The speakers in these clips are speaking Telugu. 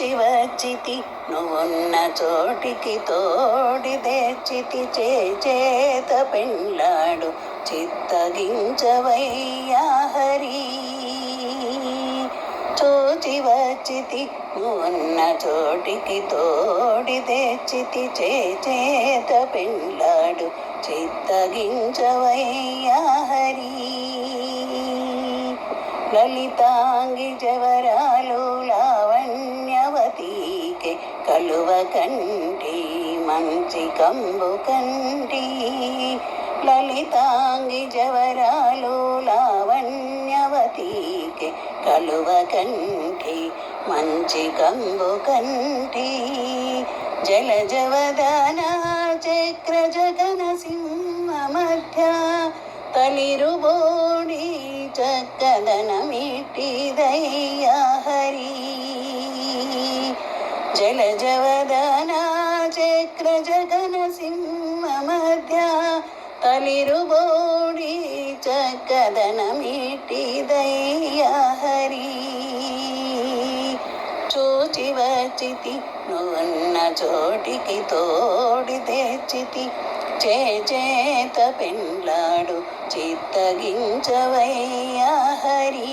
చూచి వచ్చితి నువ్వున్న చోటికి తోడి తెచ్చితి చే చేత పెళ్ళాడు చిత్తగించవయ్యా హరి. చూచి వచ్చితి నువ్వున్న చోటికి తోడి తెచ్చితి చే చేత పెళ్ళాడు చిత్తగించవయ్యా హరి. లలితాంగి జవరాలు లా కలువ కండి మంచి కంబు కండి. లలితాంగి జవరాలు లావణ్యవతీకి కలువ కంటి మంచి కంబు కంటి జల జవదన చక్ర జగన సింహ మధ్య తలిరుబోడి చక్కదనమిటిదయ్యా. హరి జల జవదనా చక్ర జగన సింహ మధ్య తలిరుబోడి చక్కదనమిటిదయ్యా హరి. చూచి వచ్చితి నువ్వున్న చోటికి తోడి తెచ్చితి. చేత పెండ్లాడు చిత్తగించవయ్యా హరి.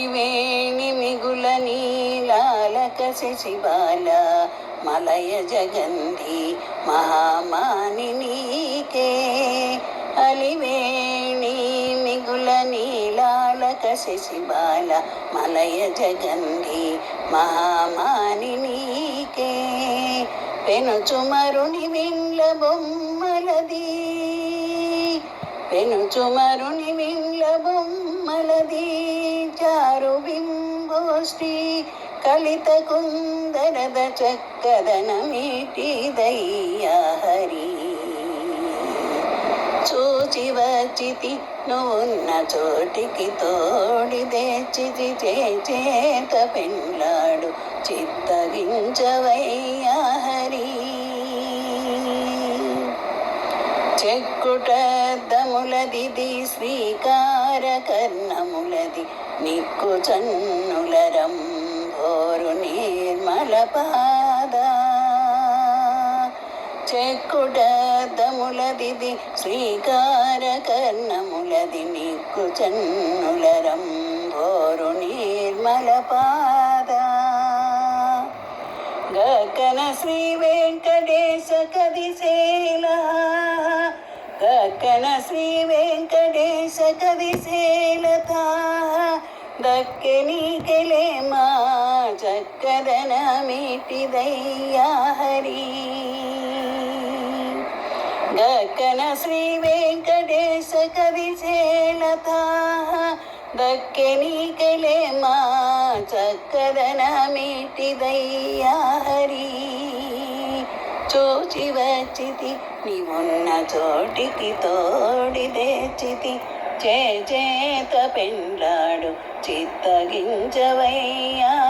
అలివేణి మిగుల నీలాలక శశిబాల మలయ జగంధి మహామాని నీకే. అలివేణి మిగుల నీలాలక శశిబాల మలయ జగంధి మహామాని నీకే. పెనుచుమరుని విండ్ల బొమ్మలది పెనుచుమరుని విండ్ల బొమ్మలది చారు బింబోష్టి కలిత కుందరద చక్కదన మీటిదయ్యా హరి. చూచి వచ్చితి నువ్వున్న చోటికి తోడి తెచ్చితి చేత పెండ్లాడు చిత్తగించవయ్యా హరి. చెక్కుటద్దములది శ్రీకార కర్ణములది. నిక్కు చన్నులరం భోరు నిర్మల పాద. చెక్కుటద్దములది శ్రీకార కర్ణములది. నిక్కు చన్నులరం భోరు నిర్మల పాద. గగన శ్రీ వెంకటేశ కదిశేలా గగన శ్రీ వెంకటేశ కదిశేలత దక్కె నీకెలే మా చక్కదన మీటిదయ్యా హరి. గగన శ్రీ వెంకటేశ కదిశేలత దక్కెనికలే మా చక్కదన మీటిదయ్యా హరి. చూచి వచ్చితి నీవున్న చోటికి తోడి తెచ్చితి. చే చేత పెండ్లాడు చిత్తగించవయ్యా